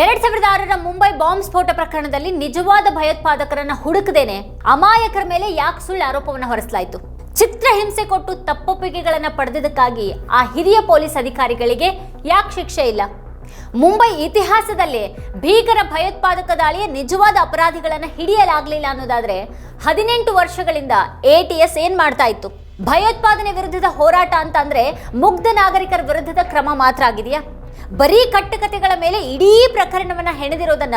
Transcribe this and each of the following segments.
ಎರಡ್ ಸಾವಿರದ ಆರರ ಮುಂಬೈ ಬಾಂಬ್ ಸ್ಫೋಟ ಪ್ರಕರಣದಲ್ಲಿ ನಿಜವಾದ ಭಯೋತ್ಪಾದಕರನ್ನ ಹುಡುಕದೇನೆ ಅಮಾಯಕರ ಮೇಲೆ ಯಾಕೆ ಸುಳ್ಳು ಆರೋಪವನ್ನು ಹೊರಿಸಲಾಯಿತು? ಚಿತ್ರ ಹಿಂಸೆ ಕೊಟ್ಟು ತಪ್ಪೊಪ್ಪಿಗೆಗಳನ್ನು ಪಡೆದಿದ್ದಕ್ಕಾಗಿ ಆ ಹಿರಿಯ ಪೊಲೀಸ್ ಅಧಿಕಾರಿಗಳಿಗೆ ಯಾಕೆ ಶಿಕ್ಷೆ ಇಲ್ಲ? ಮುಂಬೈ ಇತಿಹಾಸದಲ್ಲಿ ಭೀಕರ ಭಯೋತ್ಪಾದಕ ದಾಳಿಯ ನಿಜವಾದ ಅಪರಾಧಿಗಳನ್ನ ಹಿಡಿಯಲಾಗಲಿಲ್ಲ ಅನ್ನೋದಾದ್ರೆ ಹದಿನೆಂಟು ವರ್ಷಗಳಿಂದ ಎ ಎಟಿಎಸ್ ಏನ್ ಮಾಡ್ತಾ ಇತ್ತು? ಭಯೋತ್ಪಾದನೆ ವಿರುದ್ಧದ ಹೋರಾಟ ಅಂತ ಅಂದ್ರೆ ಮುಗ್ಧ ನಾಗರಿಕರ ವಿರುದ್ಧದ ಕ್ರಮ ಮಾತ್ರ ಆಗಿದೆಯಾ? ಬರೀ ಕಟ್ಟುಕತೆಗಳ ಮೇಲೆ ಇಡೀ ಪ್ರಕರಣವನ್ನು ಹೆಣೆದಿರೋದನ್ನ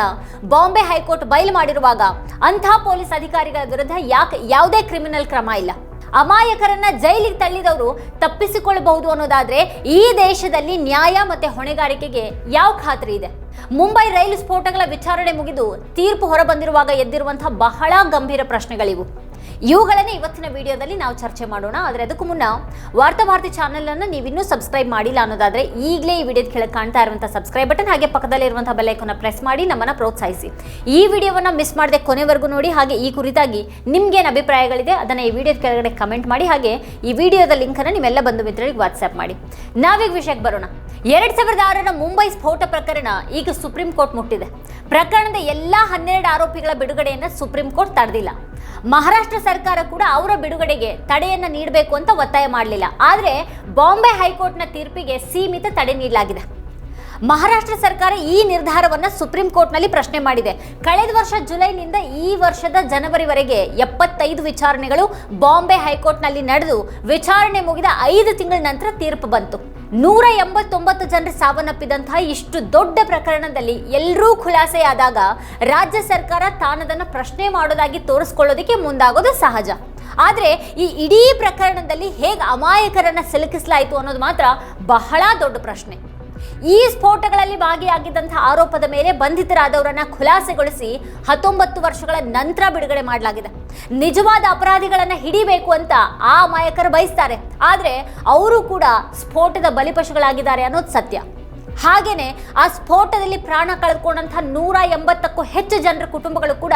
ಬಾಂಬೆ ಹೈಕೋರ್ಟ್ ಬಯಲು ಮಾಡಿರುವಾಗ ಅಂಥ ಪೊಲೀಸ್ ಅಧಿಕಾರಿಗಳ ವಿರುದ್ಧ ಯಾಕೆ ಯಾವುದೇ ಕ್ರಿಮಿನಲ್ ಕ್ರಮ ಇಲ್ಲ. ಅಮಾಯಕರನ್ನ ಜೈಲಿಗೆ ತಳ್ಳಿದವರು ತಪ್ಪಿಸಿಕೊಳ್ಳಬಹುದು ಅನ್ನೋದಾದ್ರೆ ಈ ದೇಶದಲ್ಲಿ ನ್ಯಾಯ ಮತ್ತೆ ಹೊಣೆಗಾರಿಕೆಗೆ ಯಾವ ಖಾತ್ರಿ ಇದೆ? ಮುಂಬೈ ರೈಲು ಸ್ಫೋಟಗಳ ವಿಚಾರಣೆ ಮುಗಿದು ತೀರ್ಪು ಹೊರಬಂದಿರುವಾಗ ಎದ್ದಿರುವಂತಹ ಬಹಳ ಗಂಭೀರ ಪ್ರಶ್ನೆಗಳಿವು. ಇವುಗಳನ್ನೇ ಇವತ್ತಿನ ವಿಡಿಯೋದಲ್ಲಿ ನಾವು ಚರ್ಚೆ ಮಾಡೋಣ. ಆದರೆ ಅದಕ್ಕೂ ಮುನ್ನ ವಾರ್ತಾಭಾರತಿ ಚಾನೆಲ್ ಅನ್ನು ನೀವಿನ್ನೂ ಸಬ್ಸ್ಕ್ರೈಬ್ ಮಾಡಿಲ್ಲ ಅನ್ನೋದಾದ್ರೆ ಈಗಲೇ ಈ ವಿಡಿಯೋದ ಕೆಳಗೆ ಕಾಣ್ತಾ ಇರುವಂಥ ಸಬ್ಸ್ಕ್ರೈಬ್ ಬಟನ್, ಹಾಗೆ ಪಕ್ಕದಲ್ಲಿರುವಂಥ ಬೆಲ್ ಐಕಾನ್ ಪ್ರೆಸ್ ಮಾಡಿ ನಮ್ಮನ್ನ ಪ್ರೋತ್ಸಾಹಿಸಿ. ಈ ವಿಡಿಯೋವನ್ನ ಮಿಸ್ ಮಾಡದೆ ಕೊನೆವರೆಗೂ ನೋಡಿ, ಹಾಗೆ ಈ ಕುರಿತಾಗಿ ನಿಮ್ಗೇನು ಅಭಿಪ್ರಾಯಗಳಿದೆ ಅದನ್ನ ಈ ವಿಡಿಯೋದ ಕೆಳಗಡೆ ಕಮೆಂಟ್ ಮಾಡಿ, ಹಾಗೆ ಈ ವಿಡಿಯೋದ ಲಿಂಕ್ ಅನ್ನು ನಿಮ್ಮೆಲ್ಲ ಬಂಧು ಮಿತ್ರರಿಗೆ ವಾಟ್ಸ್ಆ್ಯಪ್ ಮಾಡಿ. ನಾವೀಗ ವಿಷಯಕ್ಕೆ ಬರೋಣ. ಎರಡ್ ಸಾವಿರದ ಆರರ ಮುಂಬೈ ಸ್ಫೋಟ ಪ್ರಕರಣ ಈಗ ಸುಪ್ರೀಂ ಕೋರ್ಟ್ ಮುಟ್ಟಿದೆ. ಪ್ರಕರಣದ ಎಲ್ಲಾ ಹನ್ನೆರಡು ಆರೋಪಿಗಳ ಬಿಡುಗಡೆಯನ್ನ ಸುಪ್ರೀಂ ಕೋರ್ಟ್ ತಡೆದಿಲ್ಲ. ಮಹಾರಾಷ್ಟ್ರ ಸರ್ಕಾರ ಕೂಡ ಅವರ ಬಿಡುಗಡೆಗೆ ತಡೆಯನ್ನ ನೀಡಬೇಕು ಅಂತ ಒತ್ತಾಯ ಮಾಡಲಿಲ್ಲ. ಆದರೆ ಬಾಂಬೆ ಹೈಕೋರ್ಟ್ನ ತೀರ್ಪಿಗೆ ಸೀಮಿತ ತಡೆ ನೀಡಲಾಗಿದೆ. ಮಹಾರಾಷ್ಟ್ರ ಸರ್ಕಾರ ಈ ನಿರ್ಧಾರವನ್ನ ಸುಪ್ರೀಂ ಕೋರ್ಟ್ನಲ್ಲಿ ಪ್ರಶ್ನೆ ಮಾಡಿದೆ. ಕಳೆದ ವರ್ಷ ಜುಲೈನಿಂದ ಈ ವರ್ಷದ ಜನವರಿವರೆಗೆ ಎಪ್ಪತ್ತೈದು ವಿಚಾರಣೆಗಳು ಬಾಂಬೆ ಹೈಕೋರ್ಟ್ನಲ್ಲಿ ನಡೆದು ವಿಚಾರಣೆ ಮುಗಿದ ಐದು ತಿಂಗಳ ನಂತರ ತೀರ್ಪು ಬಂತು. ನೂರ ಎಂಬತ್ತೊಂಬತ್ತು ಜನರು ಸಾವನ್ನಪ್ಪಿದಂತಹ ಇಷ್ಟು ದೊಡ್ಡ ಪ್ರಕರಣದಲ್ಲಿ ಎಲ್ಲರೂ ಖುಲಾಸೆಯಾದಾಗ ರಾಜ್ಯ ಸರ್ಕಾರ ತಾನದನ್ನು ಪ್ರಶ್ನೆ ಮಾಡೋದಾಗಿ ತೋರಿಸ್ಕೊಳ್ಳೋದಕ್ಕೆ ಮುಂದಾಗೋದು ಸಹಜ. ಆದರೆ ಈ ಇಡೀ ಪ್ರಕರಣದಲ್ಲಿ ಹೇಗೆ ಅಮಾಯಕರನ್ನು ಸಿಲುಕಿಸಲಾಯಿತು ಅನ್ನೋದು ಮಾತ್ರ ಬಹಳ ದೊಡ್ಡ ಪ್ರಶ್ನೆ. ಈ ಸ್ಫೋಟಗಳಲ್ಲಿ ಭಾಗಿಯಾಗಿದ್ದಂತಹ ಆರೋಪದ ಮೇಲೆ ಬಂಧಿತರಾದವರನ್ನ ಖುಲಾಸೆಗೊಳಿಸಿ ಹತ್ತೊಂಬತ್ತು ವರ್ಷಗಳ ನಂತರ ಬಿಡುಗಡೆ ಮಾಡಲಾಗಿದೆ. ನಿಜವಾದ ಅಪರಾಧಿಗಳನ್ನ ಹಿಡಿಬೇಕು ಅಂತ ಆ ಮಾಯಕರು ಬಯಸ್ತಾರೆ. ಆದರೆ ಅವರು ಕೂಡ ಸ್ಫೋಟದ ಬಲಿಪಶುಗಳಾಗಿದ್ದಾರೆ ಅನ್ನೋದು ಸತ್ಯ. ಹಾಗೇನೆ ಆ ಸ್ಫೋಟದಲ್ಲಿ ಪ್ರಾಣ ಕಳೆದುಕೊಂಡಂತಹ ನೂರ ಎಂಬತ್ತಕ್ಕೂ ಹೆಚ್ಚು ಜನರ ಕುಟುಂಬಗಳು ಕೂಡ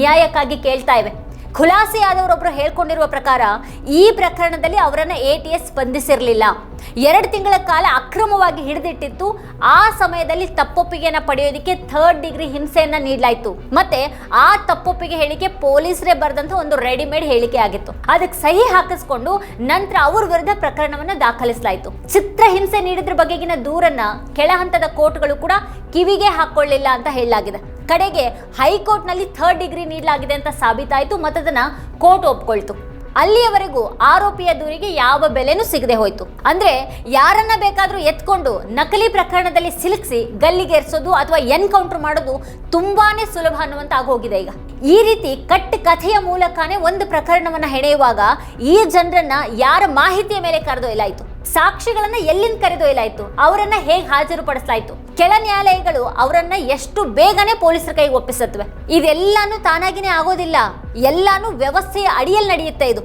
ನ್ಯಾಯಕ್ಕಾಗಿ ಕೇಳ್ತಾ ಇವೆ. ಖುಲಾಸೆಯಾದವರೊಬ್ಬರು ಹೇಳ್ಕೊಂಡಿರುವ ಪ್ರಕಾರ ಈ ಪ್ರಕರಣದಲ್ಲಿ ಅವರನ್ನು ಎ ಟಿ ಎಸ್ ಸ್ಪಂದಿಸಿರಲಿಲ್ಲ ಎರಡು ತಿಂಗಳ ಕಾಲ ಅಕ್ರಮವಾಗಿ ಹಿಡಿದಿಟ್ಟಿತ್ತು. ಆ ಸಮಯದಲ್ಲಿ ತಪ್ಪೊಪ್ಪಿಗೆಯನ್ನು ಪಡೆಯೋದಕ್ಕೆ ಥರ್ಡ್ ಡಿಗ್ರಿ ಹಿಂಸೆಯನ್ನು ನೀಡಲಾಯಿತು. ಮತ್ತೆ ಆ ತಪ್ಪೊಪ್ಪಿಗೆ ಹೇಳಿಕೆ ಪೊಲೀಸರೇ ಬರೆದಂತ ಒಂದು ರೆಡಿಮೇಡ್ ಹೇಳಿಕೆ ಆಗಿತ್ತು. ಅದಕ್ಕೆ ಸಹಿ ಹಾಕಿಸ್ಕೊಂಡು ನಂತರ ಅವ್ರ ವಿರುದ್ಧ ಪ್ರಕರಣವನ್ನು ದಾಖಲಿಸಲಾಯಿತು. ಚಿತ್ರ ಹಿಂಸೆ ನೀಡಿದ್ರ ಬಗೆಗಿನ ದೂರನ್ನ ಕೆಳ ಹಂತದ ಕೋರ್ಟ್ಗಳು ಕೂಡ ಕಿವಿಗೆ ಹಾಕೊಳ್ಳಿಲ್ಲ ಅಂತ ಹೇಳಲಾಗಿದೆ. ಕಡೆಗೆ ಹೈಕೋರ್ಟ್ನಲ್ಲಿ ಥರ್ಡ್ ಡಿಗ್ರಿ ನೀಡಲಾಗಿದೆ ಅಂತ ಸಾಬೀತಾಯಿತು, ಮತ್ತದನ್ನ ಕೋರ್ಟ್ ಒಪ್ಕೊಳ್ತು. ಅಲ್ಲಿಯವರೆಗೂ ಆರೋಪಿಯ ದೂರಿಗೆ ಯಾವ ಬೆಲೆನೂ ಸಿಗದೆ ಹೋಯಿತು. ಅಂದ್ರೆ ಯಾರನ್ನ ಬೇಕಾದರೂ ಎತ್ಕೊಂಡು ನಕಲಿ ಪ್ರಕರಣದಲ್ಲಿ ಸಿಲುಕಿಸಿ ಗಲ್ಲಿಗೇರಿಸೋದು ಅಥವಾ ಎನ್ಕೌಂಟರ್ ಮಾಡೋದು ತುಂಬಾನೇ ಸುಲಭ ಅನ್ನುವಂತ ಆಗೋಗಿದೆ ಈಗ. ಈ ರೀತಿ ಕಟ್ಟು ಕಥೆಯ ಮೂಲಕನೇ ಒಂದು ಪ್ರಕರಣವನ್ನ ಹೆಣೆಯುವಾಗ ಈ ಜನರನ್ನ ಯಾರ ಮಾಹಿತಿಯ ಮೇಲೆ ಕರೆದೊಯ್ಲಾಯ್ತು ಸಾಕ್ಷಿಗಳನ್ನ ಎಲ್ಲಿಂದ ಕರೆದೊಯ್ಲಾಯ್ತು ಅವರನ್ನ ಹೇಗೆ ಹಾಜರುಪಡಿಸಲಾಯ್ತು? ಕೆಳ ನ್ಯಾಯಾಲಯಗಳು ಅವರನ್ನ ಎಷ್ಟು ಬೇಗನೆ ಪೊಲೀಸರ ಕೈಗೆ ಒಪ್ಪಿಸುತ್ತವೆ. ಇದೆಲ್ಲಾನು ತಾನಾಗಿನೇ ಆಗೋದಿಲ್ಲ. ಎಲ್ಲಾನು ವ್ಯವಸ್ಥೆಯ ಅಡಿಯಲ್ಲಿ ನಡೆಯುತ್ತೆ ಇದು.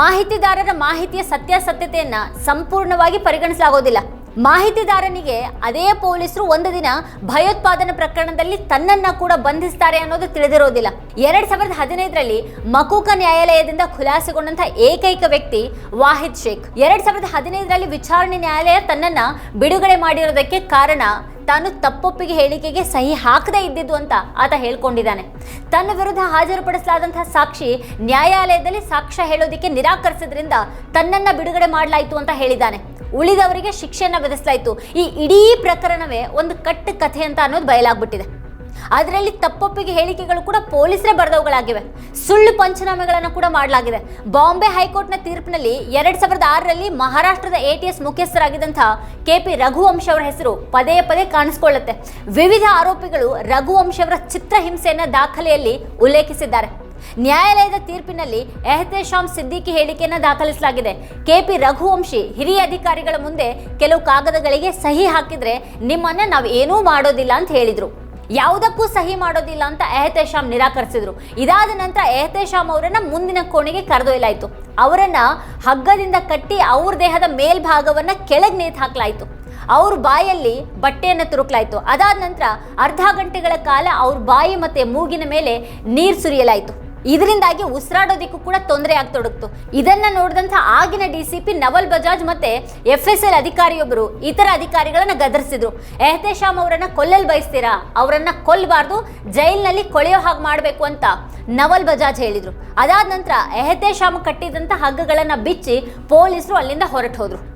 ಮಾಹಿತಿದಾರರ ಮಾಹಿತಿಯ ಸತ್ಯಾಸತ್ಯತೆಯನ್ನ ಸಂಪೂರ್ಣವಾಗಿ ಪರಿಗಣಿಸಲಾಗೋದಿಲ್ಲ. ಮಾಹಿತಿದಾರನಿಗೆ ಅದೇ ಪೊಲೀಸರು ಒಂದು ದಿನ ಭಯೋತ್ಪಾದನೆ ಪ್ರಕರಣದಲ್ಲಿ ತನ್ನನ್ನ ಕೂಡ ಬಂಧಿಸ್ತಾರೆ ಅನ್ನೋದು ತಿಳಿದಿರೋದಿಲ್ಲ. ಎರಡ್ ಸಾವಿರದ ಹದಿನೈದರಲ್ಲಿ ಮಕೂಕ ನ್ಯಾಯಾಲಯದಿಂದ ಖುಲಾಸೆಗೊಂಡಂತಹ ಏಕೈಕ ವ್ಯಕ್ತಿ ವಾಹಿದ್ ಶೇಖ್. ಎರಡ್ ಸಾವಿರದ ಹದಿನೈದರಲ್ಲಿ ವಿಚಾರಣೆ ನ್ಯಾಯಾಲಯ ತನ್ನನ್ನ ಬಿಡುಗಡೆ ಮಾಡಿರೋದಕ್ಕೆ ಕಾರಣ ತಾನು ತಪ್ಪೊಪ್ಪಿಗೆ ಹೇಳಿಕೆಗೆ ಸಹಿ ಹಾಕದೇ ಇದ್ದಿದ್ದು ಅಂತ ಆತ ಹೇಳ್ಕೊಂಡಿದ್ದಾನೆ. ತನ್ನ ವಿರುದ್ಧ ಹಾಜರುಪಡಿಸಲಾದಂತಹ ಸಾಕ್ಷಿ ನ್ಯಾಯಾಲಯದಲ್ಲಿ ಸಾಕ್ಷ್ಯ ಹೇಳೋದಕ್ಕೆ ನಿರಾಕರಿಸಿದ್ರಿಂದ ತನ್ನನ್ನ ಬಿಡುಗಡೆ ಮಾಡಲಾಯಿತು ಅಂತ ಹೇಳಿದ್ದಾನೆ. ಉಳಿದವರಿಗೆ ಶಿಕ್ಷೆಯನ್ನು ವಿಧಿಸಲಾಯಿತು. ಈ ಇಡೀ ಪ್ರಕರಣವೇ ಒಂದು ಕಟ್ಟು ಕಥೆ ಅಂತ ಅನ್ನೋದು ಬಯಲಾಗ್ಬಿಟ್ಟಿದೆ. ಅದರಲ್ಲಿ ತಪ್ಪೊಪ್ಪಿಗೆ ಹೇಳಿಕೆಗಳು ಕೂಡ ಪೊಲೀಸರೇ ಬರೆದವುಗಳಾಗಿವೆ. ಸುಳ್ಳು ಪಂಚನಾಮೆಗಳನ್ನು ಕೂಡ ಮಾಡಲಾಗಿದೆ. ಬಾಂಬೆ ಹೈಕೋರ್ಟ್ನ ತೀರ್ಪಿನಲ್ಲಿ ಎರಡ್ ಸಾವಿರದ ಆರರಲ್ಲಿ ಮಹಾರಾಷ್ಟ್ರದ ಎ ಟಿ ಎಸ್ ಮುಖ್ಯಸ್ಥರಾಗಿದ್ದಂತಹ ಕೆ ಪಿ ರಘುವಂಶ್ ಅವರ ಹೆಸರು ಪದೇ ಪದೇ ಕಾಣಿಸ್ಕೊಳ್ಳುತ್ತೆ. ವಿವಿಧ ಆರೋಪಿಗಳು ರಘುವಂಶ್ ಅವರ ಚಿತ್ರಹಿಂಸೆಯನ್ನ ದಾಖಲೆಯಲ್ಲಿ ಉಲ್ಲೇಖಿಸಿದ್ದಾರೆ. ನ್ಯಾಯಾಲಯದ ತೀರ್ಪಿನಲ್ಲಿ ಎಹ್ತೇಶಾಮ್ ಸಿದ್ದಿಕಿ ಹೇಳಿಕೆಯನ್ನು ದಾಖಲಿಸಲಾಗಿದೆ. ಕೆಪಿ ರಘುವಂಶಿ ಹಿರಿಯ ಅಧಿಕಾರಿಗಳ ಮುಂದೆ ಕೆಲವು ಕಾಗದಗಳಿಗೆ ಸಹಿ ಹಾಕಿದ್ರೆ ನಿಮ್ಮನ್ನ ನಾವು ಏನೂ ಮಾಡೋದಿಲ್ಲ ಅಂತ ಹೇಳಿದ್ರು. ಯಾವುದಕ್ಕೂ ಸಹಿ ಮಾಡೋದಿಲ್ಲ ಅಂತ ಎಹತೇಶಾಮ್ ನಿರಾಕರಿಸಿದ್ರು. ಇದಾದ ನಂತರ ಎಹತೇಶಾಮ್ ಅವರನ್ನ ಮುಂದಿನ ಕೋಣೆಗೆ ಕರೆದೊಯ್ಲಾಯಿತು ಅವರನ್ನ ಹಗ್ಗದಿಂದ ಕಟ್ಟಿ ಅವ್ರ ದೇಹದ ಮೇಲ್ಭಾಗವನ್ನ ಕೆಳಗೆ ನೇತು ಹಾಕಲಾಯಿತು. ಅವ್ರ ಬಾಯಲ್ಲಿ ಬಟ್ಟೆಯನ್ನು ತುರುಕಲಾಯಿತು. ಅದಾದ ನಂತರ ಅರ್ಧ ಗಂಟೆಗಳ ಕಾಲ ಅವ್ರ ಬಾಯಿ ಮತ್ತೆ ಮೂಗಿನ ಮೇಲೆ ನೀರು ಸುರಿಯಲಾಯಿತು. ಇದರಿಂದಾಗಿ ಉಸಿರಾಡೋದಿಕ್ಕೂ ಕೂಡ ತೊಂದರೆ ಆಗ್ತೊಡಗ್ತು. ಇದನ್ನ ನೋಡಿದಂಥ ಆಗಿನ D C P Naval Bajaj ಮತ್ತೆ ಎಫ್ ಎಸ್ ಎಲ್ ಅಧಿಕಾರಿಯೊಬ್ಬರು ಇತರ ಅಧಿಕಾರಿಗಳನ್ನ ಗದರಿಸಿದ್ರು. ಎಹ್ತೇಶಾಮ್ ಅವರನ್ನ ಕೊಲ್ಲಲ್ ಬಯಸ್ತೀರಾ? ಅವರನ್ನ ಕೊಲ್ಲಬಾರ್ದು ಜೈಲಿನಲ್ಲಿ ಕೊಳೆಯೋ ಹಾಗೆ ಮಾಡಬೇಕು ಅಂತ ನವಲ್ ಬಜಾಜ್ ಹೇಳಿದ್ರು. ಅದಾದ ನಂತರ ಎಹ್ತೇಶಾಮ್ ಕಟ್ಟಿದಂಥ ಹಗ್ಗಗಳನ್ನ ಬಿಚ್ಚಿ ಪೊಲೀಸರು ಅಲ್ಲಿಂದ ಹೊರಟು ಹೋದ್ರು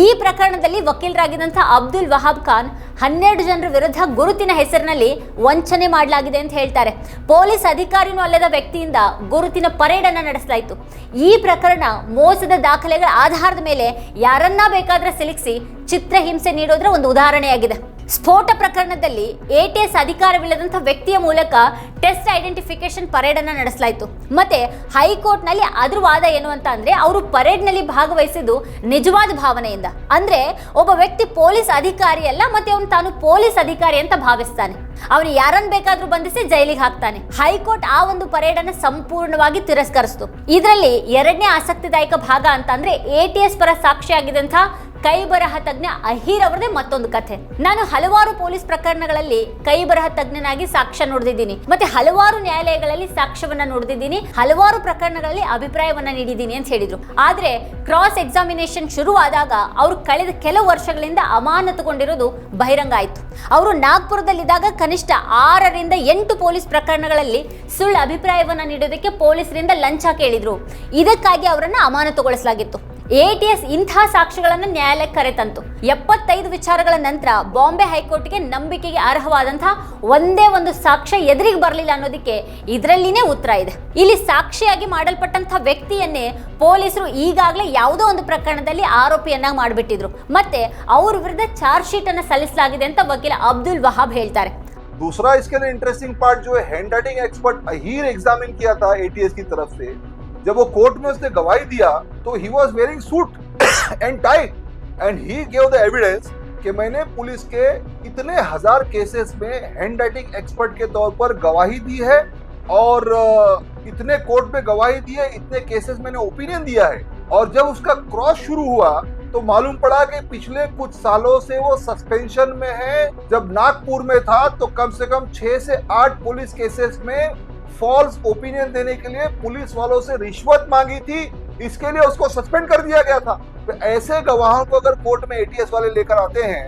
ಈ ಪ್ರಕರಣದಲ್ಲಿ ವಕೀಲರಾಗಿದ್ದಂಥ ಅಬ್ದುಲ್ ವಹಾಬ್ ಖಾನ್ ಹನ್ನೆರಡು ಜನರ ವಿರುದ್ಧ ಗುರುತಿನ ಹೆಸರಿನಲ್ಲಿ ವಂಚನೆ ಮಾಡಲಾಗಿದೆ ಅಂತ ಹೇಳ್ತಾರೆ. ಪೊಲೀಸ್ ಅಧಿಕಾರಿನೂ ಅಲ್ಲದ ವ್ಯಕ್ತಿಯಿಂದ ಗುರುತಿನ ಪರೇಡ್ ಅನ್ನ ನಡೆಸಲಾಯಿತು. ಈ ಪ್ರಕರಣ ಮೋಸದ ದಾಖಲೆಗಳ ಆಧಾರದ ಮೇಲೆ ಯಾರನ್ನ ಬೇಕಾದ್ರೆ ಸಿಲುಕಿಸಿ ಚಿತ್ರಹಿಂಸೆ ನೀಡೋದ್ರ ಒಂದು ಉದಾಹರಣೆಯಾಗಿದೆ. ಸ್ಫೋಟ ಪ್ರಕರಣದಲ್ಲಿ ಎಟಿಎಸ್ ಅಧಿಕಾರವಿಲ್ಲದಂಥ ವ್ಯಕ್ತಿಯ ಮೂಲಕ ಟೆಸ್ಟ್ ಐಡೆಂಟಿಫಿಕೇಶನ್ ಪರೇಡ್ ಅನ್ನ ನಡೆಸಲಾಯಿತು. ಮತ್ತೆ ಹೈಕೋರ್ಟ್ನಲ್ಲಿ ಅದ್ರ ವಾದ ಏನು ಅಂತ ಅಂದ್ರೆ ಅವರು ಪರೇಡ್ನಲ್ಲಿ ಭಾಗವಹಿಸಿದ್ದು ನಿಜವಾದ ಭಾವನೆಯಿಂದ. ಅಂದ್ರೆ ಒಬ್ಬ ವ್ಯಕ್ತಿ ಪೊಲೀಸ್ ಅಧಿಕಾರಿ ಅಲ್ಲ, ಮತ್ತೆ ಅವನು ತಾನು ಪೊಲೀಸ್ ಅಧಿಕಾರಿ ಅಂತ ಭಾವಿಸ್ತಾನೆ. ಅವನು ಯಾರನ್ನು ಬೇಕಾದ್ರೂ ಬಂಧಿಸಿ ಜೈಲಿಗೆ ಹಾಕ್ತಾನೆ. ಹೈಕೋರ್ಟ್ ಆ ಒಂದು ಪರೇಡ್ ಅನ್ನ ಸಂಪೂರ್ಣವಾಗಿ ತಿರಸ್ಕರಿಸಿತು. ಇದರಲ್ಲಿ ಎರಡನೇ ಆಸಕ್ತಿದಾಯಕ ಭಾಗ ಅಂತ ಅಂದ್ರೆ ಎಟಿಎಸ್ ಪರ ಸಾಕ್ಷಿಯಾಗಿದ್ದಂಥ ಕೈ ಬರಹ ತಜ್ಞ ಅಹೀರ್ ಅವರದೇ ಮತ್ತೊಂದು ಕಥೆ. ನಾನು ಹಲವಾರು ಪೊಲೀಸ್ ಪ್ರಕರಣಗಳಲ್ಲಿ ಕೈ ಬರಹ ತಜ್ಞನಾಗಿ ಸಾಕ್ಷ್ಯ ನೋಡಿದ್ದೀನಿ ಮತ್ತೆ ಹಲವಾರು ನ್ಯಾಯಾಲಯಗಳಲ್ಲಿ ಸಾಕ್ಷ್ಯವನ್ನ ನೋಡಿದ್ದೀನಿ ಹಲವಾರು ಪ್ರಕರಣಗಳಲ್ಲಿ ಅಭಿಪ್ರಾಯವನ್ನ ನೀಡಿದ್ದೀನಿ ಅಂತ ಹೇಳಿದ್ರು. ಆದ್ರೆ ಕ್ರಾಸ್ ಎಕ್ಸಾಮಿನೇಷನ್ ಶುರುವಾದಾಗ ಅವರು ಕಳೆದ ಕೆಲವು ವರ್ಷಗಳಿಂದ ಅಮಾನತುಗೊಂಡಿರೋದು ಬಹಿರಂಗ ಆಯಿತು. ಅವರು ನಾಗ್ಪುರದಲ್ಲಿದ್ದಾಗ ಕನಿಷ್ಠ ಆರರಿಂದ ಎಂಟು ಪೊಲೀಸ್ ಪ್ರಕರಣಗಳಲ್ಲಿ ಸುಳ್ಳು ಅಭಿಪ್ರಾಯವನ್ನ ನೀಡೋದಕ್ಕೆ ಪೊಲೀಸರಿಂದ ಲಂಚ ಕೇಳಿದ್ರು. ಇದಕ್ಕಾಗಿ ಅವರನ್ನು ಅಮಾನತುಗೊಳಿಸಲಾಗಿತ್ತು. ಎಟಿಎಸ್ ಇಂಥ ಸಾಕ್ಷಿಗಳನ್ನು ನ್ಯಾಯಾಲಯಕ್ಕೆ ಕರೆತಂತು ಎಪ್ಪತ್ತೈದು ವಿಚಾರಗಳ ನಂತರ ಬಾಂಬೆ ಹೈಕೋರ್ಟ್ಗೆ ನಂಬಿಕೆಗೆ ಅರ್ಹವಾದಂತಹ ಒಂದೇ ಒಂದು ಸಾಕ್ಷ್ಯ ಎದುರಿಗೆ ಬರಲಿಲ್ಲ ಅನ್ನೋದಕ್ಕೆ ಇದರಲ್ಲಿನೇ ಉತ್ತರ ಇದೆ ಇಲ್ಲಿ ಸಾಕ್ಷಿಯಾಗಿ ಮಾಡಲ್ಪಟ್ಟಂತಹ ವ್ಯಕ್ತಿಯನ್ನೇ ಪೊಲೀಸರು ಈಗಾಗಲೇ ಯಾವುದೋ ಒಂದು ಪ್ರಕರಣದಲ್ಲಿ ಆರೋಪಿಯನ್ನಾಗಿ ಮಾಡಿಬಿಟ್ಟಿದ್ರು ಮತ್ತೆ ಅವ್ರ ವಿರುದ್ಧ ಚಾರ್ಜ್ ಶೀಟ್ ಅನ್ನ ಸಲ್ಲಿಸಲಾಗಿದೆ ಅಂತ ವಕೀಲ ಅಬ್ದುಲ್ ವಹಾಬ್ ಹೇಳ್ತಾರೆ दूसरा इसके लिए इंटरेस्टिंग पार्ट जो है handwriting expert Ahir examine किया था एटीएस की तरफ से जब वो कोर्ट में उसने गवाही दिया तो he was wearing suit and tie and he gave the evidence कि मैंने पुलिस के इतने हज़ार केसेस में हैंड राइटिंग एक्सपर्ट के तौर पर गवाही दी है, और इतने कोर्ट में गवाही दी है, इतने केसेस मैंने ओपिनियन दिया है। और जब उसका क्रॉस शुरू हुआ तो मालूम पड़ा कि पिछले कुछ सालों से वो सस्पेंशन में है। जब नागपुर में था तो कम से कम छह से आठ पुलिस केसेस में फॉल्स ओपिनियन देने के लिए पुलिस वालों से रिश्वत मांगी थी इसके लिए उसको सस्पेंड कर दिया गया था तो ऐसे गवाहों को अगर कोर्ट में एटीएस वाले लेकर आते हैं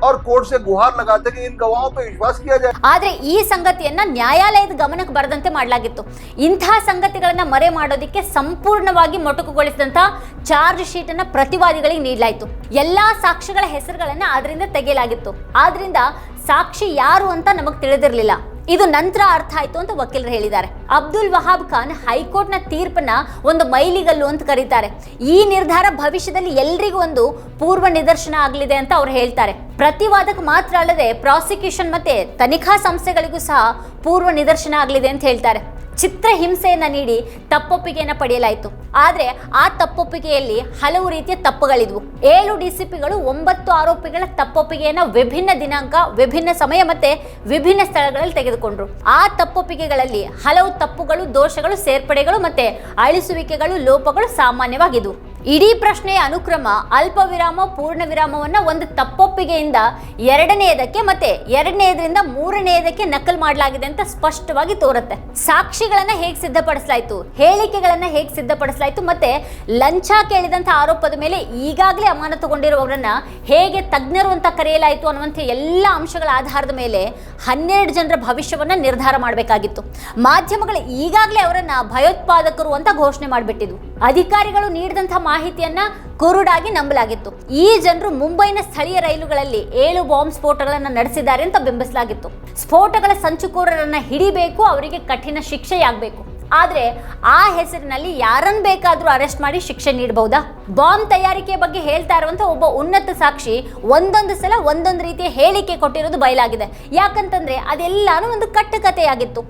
और कोर्ट से गुहार लगाते हैं कि इन गवाहों पर विश्वास किया जाए ಆದ್ರೆ ಈ ಸಂಗತಿಯನ್ನ ನ್ಯಾಯಾಲಯದ ಗಮನಕ್ಕೆ ಬರದಂತೆ ಮಾಡಲಾಗಿತ್ತು ಇಂತಹ ಸಂಗತಿಗಳನ್ನ ಮರೆ ಮಾಡೋದಕ್ಕೆ ಸಂಪೂರ್ಣವಾಗಿ ಮೊಟಕುಗೊಳಿಸಿದಂತ ಚಾರ್ಜ್ ಶೀಟ್ ಅನ್ನ ಪ್ರತಿವಾದಿಗಳಿಗೆ ನೀಡಲಾಯಿತು ಎಲ್ಲಾ ಸಾಕ್ಷಿಗಳ ಹೆಸರುಗಳನ್ನ ಅದರಿಂದ ತೆಗೆಯಲಾಗಿತ್ತು ಆದ್ರಿಂದ ಸಾಕ್ಷಿ ಯಾರು ಅಂತ ನಮಗೆ ತಿಳಿದಿರಲಿಲ್ಲ ಇದು ನಂತರ ಅರ್ಥ ಆಯ್ತು ಅಂತ ವಕೀಲರು ಹೇಳಿದ್ದಾರೆ. ಅಬ್ದುಲ್ ವಹಾಬ್ ಖಾನ್ ಹೈಕೋರ್ಟ್ನ ತೀರ್ಪನ್ನ ಒಂದು ಮೈಲಿಗಲ್ಲು ಅಂತ ಕರೀತಾರೆ. ಈ ನಿರ್ಧಾರ ಭವಿಷ್ಯದಲ್ಲಿ ಎಲ್ರಿಗೂ ಒಂದು ಪೂರ್ವ ನಿದರ್ಶನ ಆಗಲಿದೆ ಅಂತ ಅವ್ರು ಹೇಳ್ತಾರೆ. ಪ್ರತಿವಾದಕ್ಕೆ ಮಾತ್ರ ಅಲ್ಲದೆ ಪ್ರಾಸಿಕ್ಯೂಷನ್ ಮತ್ತೆ ತನಿಖಾ ಸಂಸ್ಥೆಗಳಿಗೂ ಸಹ ಪೂರ್ವ ನಿದರ್ಶನ ಆಗಲಿದೆ ಅಂತ ಹೇಳ್ತಾರೆ. ಚಿತ್ರಹಿಂಸೆಯನ್ನ ನೀಡಿ ತಪ್ಪೊಪ್ಪಿಗೆಯನ್ನು ಪಡೆಯಲಾಯಿತು. ಆದರೆ ಆ ತಪ್ಪೊಪ್ಪಿಗೆಯಲ್ಲಿ ಹಲವು ರೀತಿಯ ತಪ್ಪುಗಳಿದ್ವು. ಏಳು ಡಿಸಿಪಿಗಳು, ಒಂಬತ್ತು ಆರೋಪಿಗಳ ತಪ್ಪೊಪ್ಪಿಗೆಯನ್ನು ವಿಭಿನ್ನ ದಿನಾಂಕ, ವಿಭಿನ್ನ ಸಮಯ ಮತ್ತೆ ವಿಭಿನ್ನ ಸ್ಥಳಗಳಲ್ಲಿ ತೆಗೆದುಕೊಂಡ್ರು. ಆ ತಪ್ಪೊಪ್ಪಿಗೆಗಳಲ್ಲಿ ಹಲವು ತಪ್ಪುಗಳು, ದೋಷಗಳು, ಸೇರ್ಪಡೆಗಳು ಮತ್ತೆ ಅಳಿಸುವಿಕೆಗಳು, ಲೋಪಗಳು ಸಾಮಾನ್ಯವಾಗಿದ್ವು. ಇಡೀ ಪ್ರಶ್ನೆಯ ಅನುಕ್ರಮ ಅಲ್ಪ ವಿರಾಮ ಪೂರ್ಣ ವಿರಾಮವನ್ನು ಒಂದು ತಪ್ಪೊಪ್ಪಿಗೆಯಿಂದ ಎರಡನೆಯದಕ್ಕೆ ಮತ್ತೆ ಎರಡನೆಯದರಿಂದ ಮೂರನೆಯದಕ್ಕೆ ನಕಲ್ ಮಾಡಲಾಗಿದೆ ಅಂತ ಸ್ಪಷ್ಟವಾಗಿ ತೋರುತ್ತೆ. ಸಾಕ್ಷಿಗಳನ್ನ ಹೇಗೆ ಸಿದ್ಧಪಡಿಸಲಾಯಿತು, ಹೇಳಿಕೆಗಳನ್ನ ಹೇಗೆ ಸಿದ್ಧಪಡಿಸಲಾಯಿತು ಮತ್ತೆ ಲಂಚ ಕೇಳಿದಂತ ಆರೋಪದ ಮೇಲೆ ಈಗಾಗಲೇ ಅಮಾನತುಗೊಂಡಿರುವವರನ್ನ ಹೇಗೆ ತಜ್ಞರು ಅಂತ ಕರೆಯಲಾಯಿತು ಅನ್ನುವಂಥ ಎಲ್ಲ ಅಂಶಗಳ ಆಧಾರದ ಮೇಲೆ ಹನ್ನೆರಡು ಜನರ ಭವಿಷ್ಯವನ್ನ ನಿರ್ಧಾರ ಮಾಡಬೇಕಾಗಿತ್ತು. ಮಾಧ್ಯಮಗಳು ಈಗಾಗಲೇ ಅವರನ್ನ ಭಯೋತ್ಪಾದಕರು ಅಂತ ಘೋಷಣೆ ಮಾಡಿಬಿಟ್ಟಿದ್ವು. ಅಧಿಕಾರಿಗಳು ನೀಡಿದಂಥ ಮಾಹಿತಿಯನ್ನ ಕುರುಡಾಗಿ ನಂಬಲಾಗಿತ್ತು. ಈ ಜನರು ಮುಂಬೈನ ಸ್ಥಳೀಯ ರೈಲುಗಳಲ್ಲಿ ಏಳು ಬಾಂಬ್ ಸ್ಫೋಟಗಳನ್ನು ನಡೆಸಿದ್ದಾರೆ ಅಂತ ಬಿಂಬಿಸಲಾಗಿತ್ತು ಸ್ಫೋಟಗಳ ಸಂಚುಕೋರರನ್ನ ಹಿಡಿಬೇಕು, ಅವರಿಗೆ ಕಠಿಣ ಶಿಕ್ಷೆಯಾಗಬೇಕು. ಆದರೆ ಆ ಹೆಸರಿನಲ್ಲಿ ಯಾರನ್ನ ಬೇಕಾದರೂ ಅರೆಸ್ಟ್ ಮಾಡಿ ಶಿಕ್ಷೆ ನೀಡಬಹುದಾ ಬಾಂಬ್ ತಯಾರಿಕೆ ಬಗ್ಗೆ ಹೇಳ್ತಾ ಇರುವಂಥ ಒಬ್ಬ ಉನ್ನತ ಸಾಕ್ಷಿ ಒಂದೊಂದು ಸಲ ಒಂದೊಂದು ರೀತಿಯ ಹೇಳಿಕೆ ಕೊಟ್ಟಿರೋದು ಬಯಲಾಗಿದೆ. ಯಾಕಂತಂದ್ರೆ ಅದೆಲ್ಲಾನು ಒಂದು ಕಟ್ಟುಕತೆಯಾಗಿತ್ತು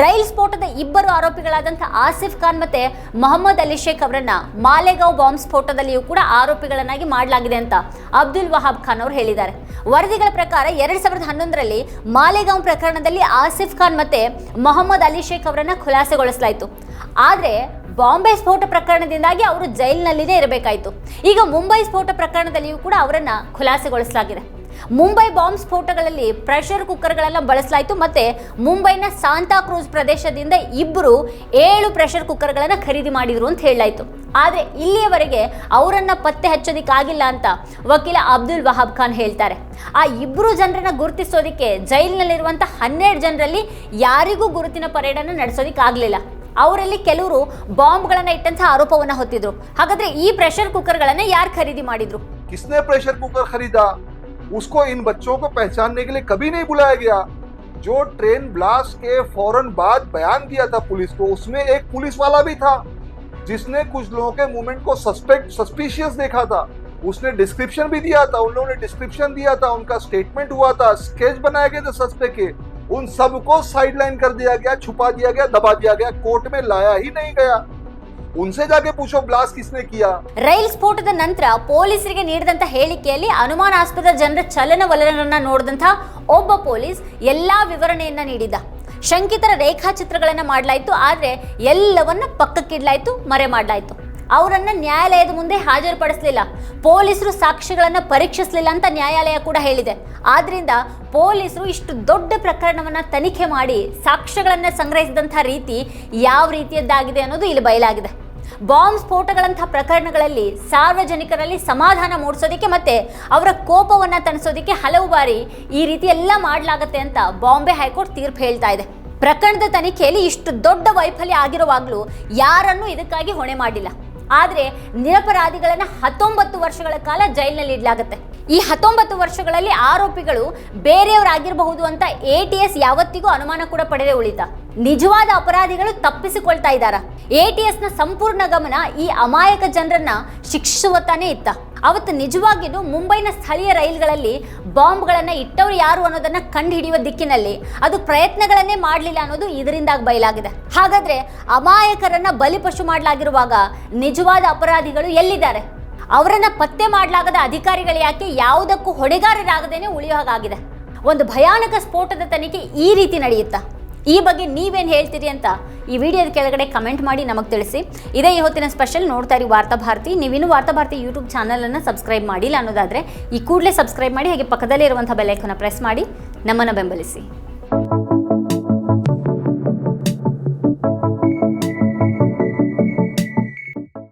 ರೈಲ್ ಸ್ಫೋಟದ ಇಬ್ಬರು ಆರೋಪಿಗಳಾದಂಥ ಆಸಿಫ್ ಖಾನ್ ಮತ್ತೆ ಮೊಹಮ್ಮದ್ ಅಲಿ ಶೇಖ್ ಅವರನ್ನ ಮಾಲೆಗಾಂವ್ ಬಾಂಬ್ ಸ್ಫೋಟದಲ್ಲಿಯೂ ಕೂಡ ಆರೋಪಿಗಳನ್ನಾಗಿ ಮಾಡಲಾಗಿದೆ ಅಂತ ಅಬ್ದುಲ್ ವಹಾಬ್ ಖಾನ್ ಅವರು ಹೇಳಿದ್ದಾರೆ. ವರದಿಗಳ ಪ್ರಕಾರ ಎರಡ್ ಸಾವಿರದ ಹನ್ನೊಂದರಲ್ಲಿ ಮಾಲೆಗಾಂವ್ ಪ್ರಕರಣದಲ್ಲಿ ಆಸಿಫ್ ಖಾನ್ ಮತ್ತೆ ಮೊಹಮ್ಮದ್ ಅಲಿ ಶೇಖ್ ಅವರನ್ನ ಖುಲಾಸೆಗೊಳಿಸಲಾಯಿತು. ಆದರೆ ಬಾಂಬೆ ಸ್ಫೋಟ ಪ್ರಕರಣದಿಂದಾಗಿ ಅವರು ಜೈಲಿನಲ್ಲಿನೇ ಇರಬೇಕಾಯಿತು. ಈಗ ಮುಂಬೈ ಸ್ಫೋಟ ಪ್ರಕರಣದಲ್ಲಿಯೂ ಕೂಡ ಅವರನ್ನು ಖುಲಾಸೆಗೊಳಿಸಲಾಗಿದೆ. ಮುಂಬೈ ಬಾಂಬ್ ಸ್ಫೋಟಗಳಲ್ಲಿ ಪ್ರೆಷರ್ ಕುಕ್ಕರ್ಗಳೆಲ್ಲ ಬಳಸಲಾಯಿತು ಮತ್ತೆ ಮುಂಬೈನ ಸಾಂತಾ ಕ್ರೂಸ್ ಪ್ರದೇಶದಿಂದ ಇಬ್ಬರು ಏಳು ಪ್ರೆಷರ್ ಕುಕ್ಕರ್ಗಳನ್ನು ಖರೀದಿ ಮಾಡಿದರು ಅಂತ ಹೇಳಲಾಯ್ತು. ಆದರೆ ಇಲ್ಲಿಯವರೆಗೆ ಅವರನ್ನು ಪತ್ತೆ ಹಚ್ಚೋದಿಕ್ಕಾಗಿಲ್ಲ ಅಂತ ವಕೀಲ ಅಬ್ದುಲ್ ವಹಾಬ್ ಖಾನ್ ಹೇಳ್ತಾರೆ. ಆ ಇಬ್ಬರು ಜನರನ್ನ ಗುರುತಿಸೋದಕ್ಕೆ ಜೈಲಿನಲ್ಲಿರುವಂಥ ಹನ್ನೆರಡು ಜನರಲ್ಲಿ ಯಾರಿಗೂ ಗುರುತಿನ ಪರೇಡನ್ನು ನಡೆಸೋದಿಕ್ಕಾಗಲಿಲ್ಲ. ಅವರಲ್ಲಿ ಕೆಲವರು ಬಾಂಬ್ಗಳನ್ನು ಇಟ್ಟಂತಹ ಆರೋಪವನ್ನು ಹೊತ್ತಿದ್ರು. ಹಾಗಾದ್ರೆ ಈ ಪ್ರೆಷರ್ ಕುಕ್ಕರ್ಗಳನ್ನು ಯಾರು ಖರೀದಿ ಮಾಡಿದ್ರು? ಕಿಸ್ನೆ ಪ್ರೆಷರ್ ಕುಕ್ಕರ್ ಖರೀದ? उसको इन बच्चों को पहचानने के लिए कभी नहीं बुलाया गया। जो ट्रेन ब्लास्ट के फ़ौरन बाद बयान दिया था पुलिस को, उसमें एक पुलिस वाला भी था, जिसने कुछ लोगों के मूवमेंट को सस्पेक्ट, सस्पिशियस देखा था। उसने डिस्क्रिप्शन भी दिया था उन लोगों ने डिस्क्रिप्शन दिया था, उनका स्टेटमेंट हुआ था, स्केच बनाए गए थे सस्पेक्ट के। उन सबको साइडलाइन कर दिया गया, छुपा दिया गया, दबा दिया गया, कोर्ट में लाया ही नहीं गया। ಉನ್ಸೆ ಜಾಗೆ ಪೂಷೋ ಬ್ಲಾಸ್ಟ್ ಕಿಸ್ನೆ ಕಿಯಾ ರೈಲ್ ಸ್ಫೋಟದ ನಂತರ ಪೊಲೀಸರಿಗೆ ನೀಡಿದಂತ ಹೇಳಿಕೆಯಲ್ಲಿ ಅನುಮಾನಾಸ್ಪದ ಜನರ ಚಲನವಲನಗಳನ್ನ ನೋಡಿದಂತ ಒಬ್ಬ ಪೊಲೀಸ್ ಎಲ್ಲಾ ವಿವರಣೆಯನ್ನ ನೀಡಿದ. ಶಂಕಿತರ ರೇಖಾಚಿತ್ರಗಳನ್ನ ಮಾಡಲಾಯಿತು, ಆದರೆ ಎಲ್ಲವನ್ನ ಪಕ್ಕಕ್ಕಿಡ್ಲಾಯಿತು ಮರೆ ಮಾಡಲಾಯಿತು ಅವರನ್ನ ನ್ಯಾಯಾಲಯದ ಮುಂದೆ ಹಾಜರುಪಡಿಸಲಿಲ್ಲ. ಪೊಲೀಸರು ಸಾಕ್ಷ್ಯಗಳನ್ನು ಪರೀಕ್ಷಿಸಲಿಲ್ಲ ಅಂತ ನ್ಯಾಯಾಲಯ ಕೂಡ ಹೇಳಿದೆ. ಆದ್ರಿಂದ ಪೊಲೀಸರು ಇಷ್ಟು ದೊಡ್ಡ ಪ್ರಕರಣವನ್ನ ತನಿಖೆ ಮಾಡಿ ಸಾಕ್ಷ್ಯಗಳನ್ನು ಸಂಗ್ರಹಿಸಿದಂಥ ರೀತಿ ಯಾವ ರೀತಿಯದ್ದಾಗಿದೆ ಅನ್ನೋದು ಇಲ್ಲಿ ಬಯಲಾಗಿದೆ. ಬಾಂಬ್ ಸ್ಫೋಟಗಳಂತಹ ಪ್ರಕರಣಗಳಲ್ಲಿ ಸಾರ್ವಜನಿಕರಲ್ಲಿ ಸಮಾಧಾನ ಮೂಡಿಸೋದಕ್ಕೆ ಮತ್ತೆ ಅವರ ಕೋಪವನ್ನ ತಣಿಸೋದಕ್ಕೆ ಹಲವು ಬಾರಿ ಈ ರೀತಿ ಎಲ್ಲ ಮಾಡಲಾಗತ್ತೆ ಅಂತ ಬಾಂಬೆ ಹೈಕೋರ್ಟ್ ತೀರ್ಪು ಹೇಳ್ತಾ ಇದೆ. ಪ್ರಕರಣದ ತನಿಖೆಯಲ್ಲಿ ಇಷ್ಟು ದೊಡ್ಡ ವೈಫಲ್ಯ ಆಗಿರುವಾಗಲೂ ಯಾರನ್ನೂ ಇದಕ್ಕಾಗಿ ಹೊಣೆ ಮಾಡಿಲ್ಲ. ಆದರೆ ನಿರಪರಾಧಿಗಳನ್ನು ಹತ್ತೊಂಬತ್ತು ವರ್ಷಗಳ ಕಾಲ ಜೈಲಿನಲ್ಲಿ ಇಡಲಾಗುತ್ತೆ. ಈ ಹತ್ತೊಂಬತ್ತು ವರ್ಷಗಳಲ್ಲಿ ಆರೋಪಿಗಳು ಬೇರೆಯವರಾಗಿರಬಹುದು ಅಂತ ಎ ಟಿ ಎಸ್ ಯಾವತ್ತಿಗೂ ಅನುಮಾನ ಕೂಡ ಪಡೆದೇ ಉಳಿತ. ನಿಜವಾದ ಅಪರಾಧಿಗಳು ತಪ್ಪಿಸಿಕೊಳ್ತಾ ಇದ್ದಾರಾ. ಎ ಟಿ ಎಸ್ನ ಸಂಪೂರ್ಣ ಗಮನ ಈ ಅಮಾಯಕ ಜನರನ್ನ ಶಿಕ್ಷಿಸುವತ್ತಾನೇ ಇತ್ತ. ಅವತ್ತು ನಿಜವಾಗಿಯೂ ಮುಂಬೈನ ಸ್ಥಳೀಯ ರೈಲುಗಳಲ್ಲಿ ಬಾಂಬ್ಗಳನ್ನು ಇಟ್ಟವರು ಯಾರು ಅನ್ನೋದನ್ನು ಕಂಡು ಹಿಡಿಯುವ ದಿಕ್ಕಿನಲ್ಲಿ ಅದು ಪ್ರಯತ್ನಗಳನ್ನೇ ಮಾಡಲಿಲ್ಲ ಅನ್ನೋದು ಇದರಿಂದಾಗಿ ಬಯಲಾಗಿದೆ. ಹಾಗಾದರೆ ಅಮಾಯಕರನ್ನು ಬಲಿಪಶು ಮಾಡಲಾಗಿರುವಾಗ ನಿಜವಾದ ಅಪರಾಧಿಗಳು ಎಲ್ಲಿದ್ದಾರೆ? ಅವರನ್ನು ಪತ್ತೆ ಮಾಡಲಾಗದ ಅಧಿಕಾರಿಗಳು ಯಾಕೆ ಯಾವುದಕ್ಕೂ ಹೊಣೆಗಾರರಾಗದೇನೆ ಉಳಿಯೋ ಹಾಗಾಗಿದೆ? ಒಂದು ಭಯಾನಕ ಸ್ಫೋಟದ ತನಿಖೆ ಈ ರೀತಿ ನಡೆಯುತ್ತಾ? ಈ ಬಗ್ಗೆ ನೀವೇನು ಹೇಳ್ತೀರಿ ಅಂತ ಈ ವಿಡಿಯೋದ ಕೆಳಗಡೆ ಕಮೆಂಟ್ ಮಾಡಿ ನಮಗೆ ತಿಳಿಸಿ. ಇದೇ ಈ ಹೊತ್ತಿನ ಸ್ಪೆಷಲ್ ನೋಡ್ತಾ ಇರಿ ವಾರ್ತಾಭಾರತಿ ನೀವಿನ್ನೂ ವಾರ್ತಾಭಾರತಿ ಯೂಟ್ಯೂಬ್ ಚಾನಲನ್ನು ಸಬ್ಸ್ಕ್ರೈಬ್ ಮಾಡಿಲ್ಲ ಅನ್ನೋದಾದರೆ ಈ ಕೂಡಲೇ ಸಬ್ಸ್ಕ್ರೈಬ್ ಮಾಡಿ ಹಾಗೆ ಪಕ್ಕದಲ್ಲೇ ಇರುವಂಥ ಬೆಲೈಕನ್ನು ಪ್ರೆಸ್ ಮಾಡಿ ನಮ್ಮನ್ನು ಬೆಂಬಲಿಸಿ.